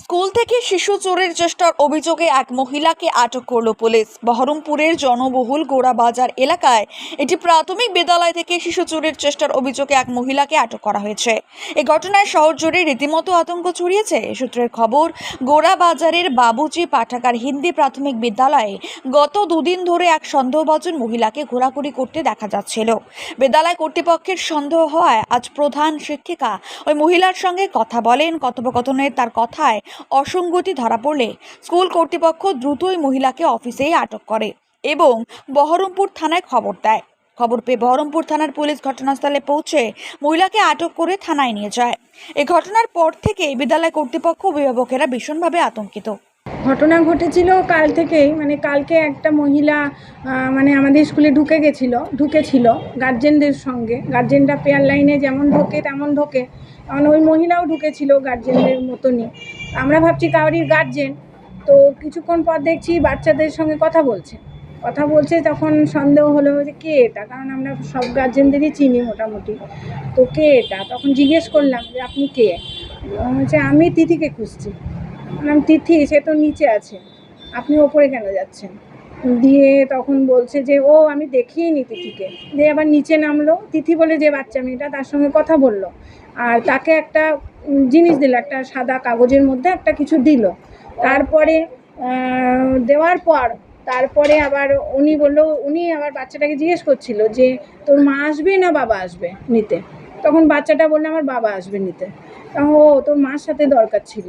School থেকে শিশু চোরের চেষ্টার অভিযোগে এক মহিলাকে আটক করল পুলিশ। বহরমপুরের জনবহুল গোড়াবাজার এলাকায় এটি প্রাথমিক বিদ্যালয় থেকে শিশু চোরের চেষ্টার অভিযোগে এক মহিলাকে আটক করা হয়েছে। এ ঘটনায় শহর জুড়ে রীতিমতো আতঙ্ক ছড়িয়েছে। সূত্রের খবর গোড়াবাজারের বাবুজি পাঠাগার হিন্দি প্রাথমিক বিদ্যালয়ে গত দুদিন ধরে এক সন্দেহভাজন মহিলাকে ঘোরাঘুরি করতে দেখা যাচ্ছিল। বিদ্যালয় কর্তৃপক্ষের সন্দেহ হওয়ায় আজ প্রধান শিক্ষিকা ওই মহিলার সঙ্গে কথা বলেন। কথোপকথনে তার কথায় অসঙ্গতি ধরা পড়লে স্কুল কর্তৃপক্ষ দ্রুতই মহিলাকে অফিসেই আটক করে এবং বহরমপুর থানায় খবর দেয়। খবর পেয়ে বহরমপুর থানার পুলিশ ঘটনাস্থলে পৌঁছে মহিলাকে আটক করে থানায় নিয়ে যায়। এ ঘটনার পর থেকে বিদ্যালয় কর্তৃপক্ষ অভিভাবকেরা ভীষণভাবে আতঙ্কিত। ঘটনা ঘটেছিল কাল থেকেই মানে কালকে একটা মহিলা মানে আমাদের স্কুলে ঢুকে গেছিল, ঢুকেছিল গার্জেনদের সঙ্গে। গার্জেনরা পেয়ার লাইনে যেমন ঢোকে, তেমন ঢোকে। কারণ ওই মহিলাও ঢুকেছিল গার্জেনদের মতনই। আমরা ভাবছি কাউরির গার্জেন তো কিছুক্ষণ পর দেখছি বাচ্চাদের সঙ্গে কথা বলছে। কথা বলছে তখন সন্দেহ হলো যে কে এটা? কারণ আমরা সব গার্জেনদেরই চিনি মোটামুটি। তো কে এটা? তখন জিজ্ঞেস করলাম যে, আপনি কে? বলছে, আমি তিথিকে খুঁজছি। বললাম তিথি, সে তো নিচে আছে। আপনি ওপরে কেন যাচ্ছেন? দিয়ে তখন বলছে যে, ও, আমি দেখিয়ে নি তিথিকে। দিয়ে আবার নিচে নামলো। তিথি বলে, যে বাচ্চা মেয়েটা তার সঙ্গে কথা বলল। আর তাকে একটা জিনিস দিল, একটা সাদা কাগজের মধ্যে একটা কিছু দিল। তারপরে দেওয়ার পর, তারপরে আবার উনি বলল, উনি আবার বাচ্চাটাকে জিজ্ঞেস করছিল যে, তোর মা আসবে না বাবা আসবে নিতে? তখন বাচ্চাটা বলল, আমার বাবা আসবে নিতে। ও, তোর মার সাথে দরকার ছিল।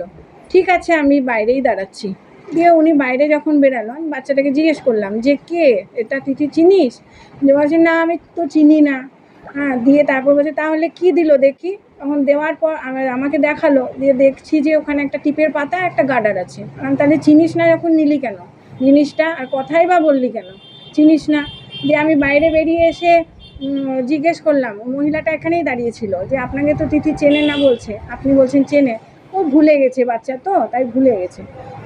ঠিক আছে, আমি বাইরেই দাঁড়াচ্ছি। দিয়ে উনি বাইরে যখন বেরালো, আমি বাচ্চাটাকে জিজ্ঞেস করলাম, যে কে? এটা তিথি চিনিস? যে বলছে, না, আমি তো চিনি না। হ্যাঁ দিয়ে তারপর বলছে, তাহলে কি দিল দেখি? তখন দেওয়ার পর আমাকে দেখাল, দিয়ে দেখছি যে ওখানে একটা টিপের পাতা একটা গার্ডার আছে। আমি তাহলে চিনিস না যখন নিলি কেন? জিনিসটা আর কথাই বা বললি কেন? চিনিস না। দিয়ে আমি বাইরে বেরিয়ে এসে জিজ্ঞেস করলাম মহিলাটা এখানেই দাঁড়িয়েছিল যে, আপনাকে তো তিথি চেনে না বলছে। আপনি বলছেন, চেনে। ও ভুলে গেছে বাচ্চা তো, তাই ভুলে গেছে।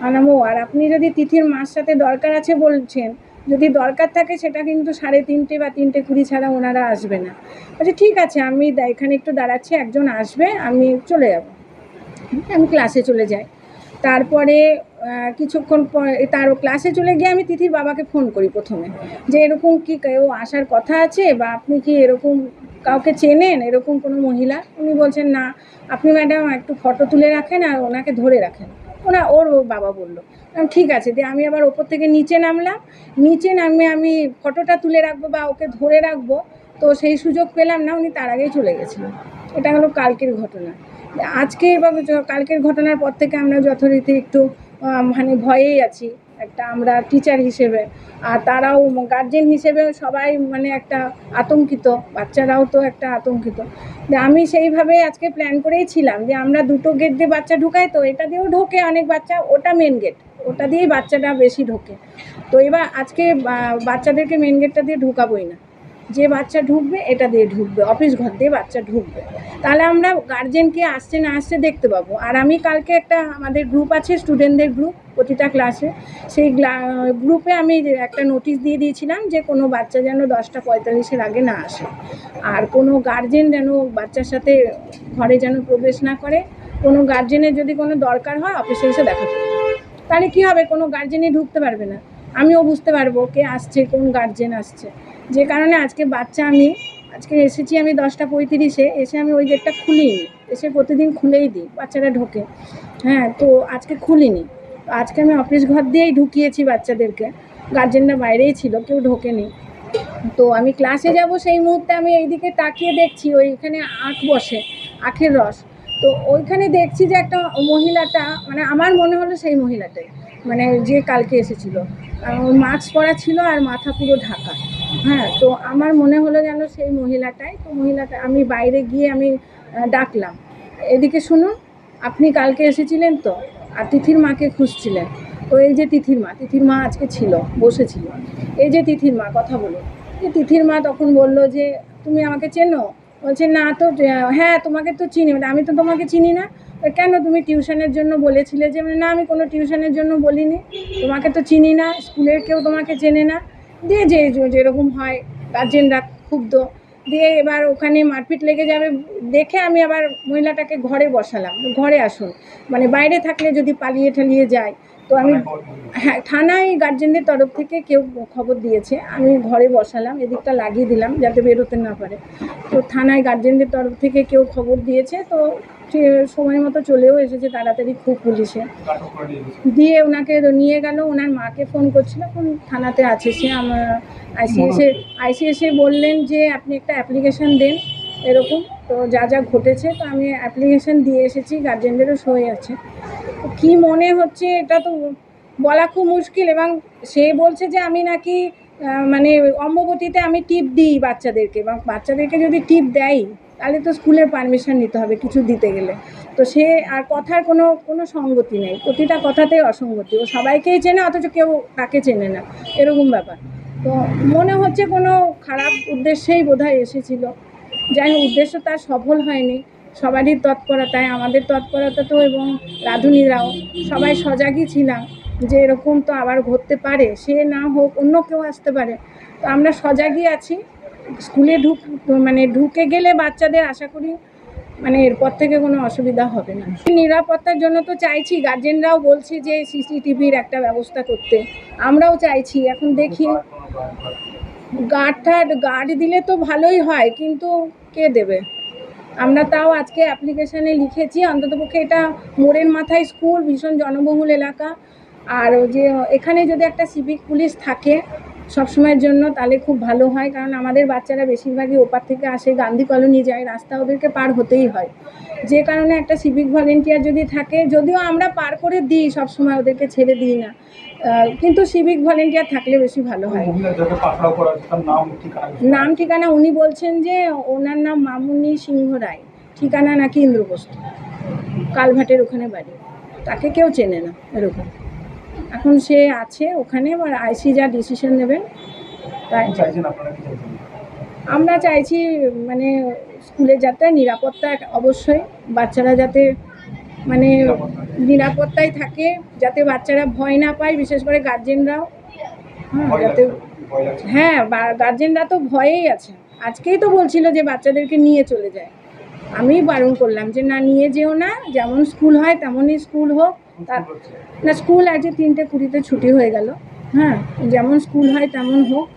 আনামো আর আপনি যদি তিথির মার সাথে দরকার আছে বলছেন, যদি দরকার থাকে সেটা কিন্তু সাড়ে তিনটে বা তিনটে কুড়ি ছাড়া ওনারা আসবে না। আচ্ছা ঠিক আছে, আমি এখানে একটু দাঁড়াচ্ছি, একজন আসবে, আমি চলে যাব। আমি ক্লাসে চলে যাই। তারপরে কিছুক্ষণ পর তার ক্লাসে চলে গিয়ে আমি তিথির বাবাকে ফোন করি প্রথমে। যে এরকম কি কেউ আসার কথা আছে বা আপনি কি এরকম কাউকে চেনেন? এরকম কোনো মহিলা? উনি বলছেন, না, আপনি ম্যাডাম একটু ফটো তুলে রাখেন আর ওনাকে ধরে রাখেন। ওর ও বাবা বলল ঠিক আছে, দিয়ে আমি আবার ওপর থেকে নিচে নামলাম। নিচে নামে আমি ফটোটা তুলে রাখব বা ওকে ধরে রাখব। তো সেই সুযোগ পেলাম না, উনি তার আগেই চলে গেছিলেন। এটা হলো কালকের ঘটনা। আজকে বা কালকের ঘটনার পর থেকে আমরা যথারীতি একটু মানে ভয়েই আছি। একটা আমরা টিচার হিসেবে। আর তারাও গার্জেন হিসেবে সবাই মানে একটা আতঙ্কিত। বাচ্চারাও তো একটা আতঙ্কিত। আমি সেইভাবে আজকে প্ল্যান করেই ছিলাম যে আমরা দুটো গেট দিয়ে বাচ্চা ঢুকাই তো এটা দিয়েও ঢোকে অনেক বাচ্চা। ওটা মেন গেট ওটা দিয়েই বাচ্চাটা বেশি ঢোকে। তো এবার আজকে বাচ্চাদেরকে মেন গেটটা দিয়ে ঢুকাবোই না। যে বাচ্চা ঢুকবে, এটা দিয়ে ঢুকবে, অফিস ঘর দিয়ে বাচ্চা ঢুকবে। তাহলে আমরা গার্জেনকে আসছে না আসছে দেখতে পাবো। আর আমি কালকে একটা আমাদের গ্রুপ আছে স্টুডেন্টদের গ্রুপ প্রতিটা ক্লাসে সেই গ্রুপে আমি একটা নোটিশ দিয়ে দিয়েছিলাম যে কোনো বাচ্চা যেন দশটা পঁয়তাল্লিশের আগে না আসে। আর কোনো গার্জেন যেন বাচ্চার সাথে ঘরে যেন প্রবেশ না করে। কোনো গার্জেনের যদি কোনো দরকার হয় অফিসে এসে দেখা করবে। তাহলে কী হবে? কোনো গার্জেনই ঢুকতে পারবে না। আমিও বুঝতে পারব কে আসছে, কোন গার্জেন আসছে। যে কারণে আজকে বাচ্চা আমি, আজকে এসেছি আমি দশটা পঁয়ত্রিশে, এসে আমি ওই গেটটা খুলিনি। এসে প্রতিদিন খুলেই দিই, বাচ্চারা ঢোকে। হ্যাঁ তো আজকে খুলিনি। আজকে আমি অফিস ঘর দিয়েই ঢুকিয়েছি বাচ্চাদেরকে। গার্জেনরা বাইরেই ছিল, কেউ ঢোকেনি। তো আমি ক্লাসে যাব সেই মুহূর্তে আমি এইদিকে তাকিয়ে দেখছি, ওইখানে আখ বসে, আখের রস। তো ওইখানে দেখছি যে একটা মহিলাটা মানে আমার মনে হলো সেই মহিলাটাই মানে যে কালকে এসেছিল। মাস্ক পরা ছিল আর মাথা পুরো ঢাকা। হ্যাঁ তো আমার মনে হলো যেন সেই মহিলাটাই, তো মহিলাটা, আমি বাইরে গিয়ে আমি ডাকলাম। এদিকে শুনুন, আপনি কালকে এসেছিলেন তো, আর তিথির মাকে খুঁজছিলেন। তো এই যে তিথির মা তিথির মা আজকে ছিল, বসেছিল। এই যে তিথির মা, কথা বলুন। এই তিথির মা তখন বলল যে, তুমি আমাকে চেনো? বলছে, না তো হ্যাঁ তোমাকে তো চিনি। মানে আমি তো তোমাকে চিনি না। কেন তুমি টিউশনের জন্য বলেছিলে যে? না, আমি কোনো টিউশনের জন্য বলিনি। তোমাকে তো চিনি না, স্কুলের কেউ তোমাকে চেনে না। দিয়ে যে যেরকম হয় গার্জেনরা ক্ষুব্ধ। দিয়ে এবার ওখানে মারপিট লেগে যাবে দেখে আমি আবার মহিলাটাকে ঘরে বসালাম। ঘরে আসুন। মানে বাইরে থাকলে যদি পালিয়ে ঠালিয়ে যায় তো আমি হ্যাঁ থানায় গার্জেনদের তরফ থেকে কেউ খবর দিয়েছে। আমি ঘরে বসালাম এদিকটা লাগিয়ে দিলাম যাতে বেরোতে না পারে। তো থানায় গার্জেনদের তরফ থেকে কেউ খবর দিয়েছে তো সময় মতো চলেও এসেছে তাড়াতাড়ি খুব পুলিশে। দিয়ে ওনাকে নিয়ে গেল, ওনার মাকে ফোন করছিল, এখন থানাতে আছে সে। আমার আইসি এসে আইসি এসে বললেন যে, আপনি একটা অ্যাপ্লিকেশন দেন এরকম, তো যা যা ঘটেছে, তো আমি অ্যাপ্লিকেশন দিয়ে এসেছি গার্জেনদেরও সই আছে। কী মনে হচ্ছে, এটা তো বলা খুব মুশকিল এবং সে বলছে যে, আমি নাকি মানে অম্ববতীতে আমি টিপ দিই বাচ্চাদেরকে বাচ্চাদেরকে যদি টিপ দেয় তাহলে তো স্কুলের পারমিশন নিতে হবে কিছু দিতে গেলে। তো সে আর কথার কোনো কোনো সঙ্গতি নেই। প্রতিটা কথাতেই অসঙ্গতি। ও সবাইকেই চেনে, অথচ কেউ তাকে চেনে না। এরকম ব্যাপার। তো মনে হচ্ছে কোনো খারাপ উদ্দেশ্যেই বোধহয় এসেছিল। যাই হোক, উদ্দেশ্য তার সফল হয়নি। সবারই তৎপরতায়। আমাদের তৎপরতা তো এবং রাঁধুনিরাও। সবাই সজাগই ছিলাম যে এরকম তো আবার ঘটতে পারে। সে না হোক অন্য কেউ আসতে পারে। তো আমরা সজাগই আছি। স্কুলে ঢুক মানে ঢুকে গেলে বাচ্চাদের আশা করি মানে এরপর থেকে কোনো অসুবিধা হবে না। নিরাপত্তার জন্য তো চাইছি গার্জেনরাও বলছে যে সিসিটিভির একটা ব্যবস্থা করতে। আমরাও চাইছি, এখন দেখি। গার্ড টার্ড গার্ড দিলে তো ভালোই হয়, কিন্তু কে দেবে? আমরা তাও আজকে অ্যাপ্লিকেশানে লিখেছি অন্ততপক্ষে এটা মোড়ের মাথায় স্কুল ভীষণ জনবহুল এলাকা। আর যে এখানে যদি একটা সিভিক পুলিশ থাকে সবসময়ের জন্য তাহলে খুব ভালো হয়, কারণ আমাদের বাচ্চারা বেশিরভাগই ওপার থেকে আসে, গান্ধী কলোনি যায়, রাস্তা ওদেরকে পার হতেই হয়। যে কারণে একটা সিভিক ভলেন্টিয়ার যদি থাকে, যদিও আমরা পার করে দিই, সবসময় ওদেরকে ছেড়ে দিই না কিন্তু সিভিক ভলেন্টিয়ার থাকলে বেশি ভালো হয়। নাম ঠিকানা উনি বলছেন যে, ওনার নাম মামুনি সিংহ রায়, ঠিকানা নাকি ইন্দ্রপ্রস্থ, কালভাটের ওখানে বাড়ি। তাকে কেউ চেনে না, এরকম। এখন সে আছে ওখানে এবার আইসি যা ডিসিশন নেবেন তাই। আমরা চাইছি মানে স্কুলে যাতে নিরাপত্তা অবশ্যই বাচ্চারা যাতে মানে নিরাপত্তায়। থাকে যাতে বাচ্চারা ভয় না পায় বিশেষ করে গার্জেনরাও হ্যাঁ যাতে হ্যাঁ গার্জেনরা তো ভয়েই আছে। আজকেই তো বলছিল যে বাচ্চাদেরকে নিয়ে চলে যায়। আমি বারণ করলাম যে না নিয়ে যেও না যেমন স্কুল হয় তেমনই স্কুল হোক? না, স্কুল আজকে তিনটে কুড়িতে ছুটি হয়ে গেল। হ্যাঁ যেমন স্কুল হয় তেমন হোক।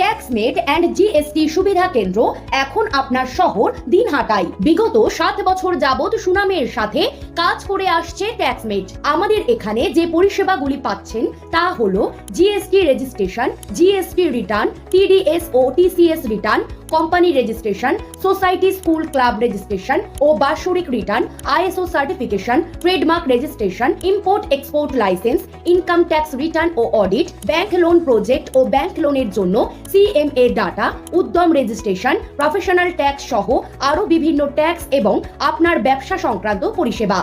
ট্যাক্সমেট অ্যান্ড জিএসটি সুবিধা কেন্দ্র এখন আপনার শহর দিনহাটায়। বিগত সাত বছর যাবৎ সুনামের সাথে কাজ করে আসছে ট্যাক্সমেট আমাদের এখানে যে পরিষেবাগুলি পাচ্ছেন, তা হলো GST registration GST return TDS ও TCS return company registration society school club registration ও বাৎসরিক return ISO certification trademark registration import export license income tax return ও অডিট ব্যাংক লোন প্রজেক্ট ও ব্যাংক লোনের জন্য CMA data Udyam registration professional tax সহ আরও বিভিন্ন tax এবং আপনার ব্যবসা সংক্রান্ত পরিষেবা।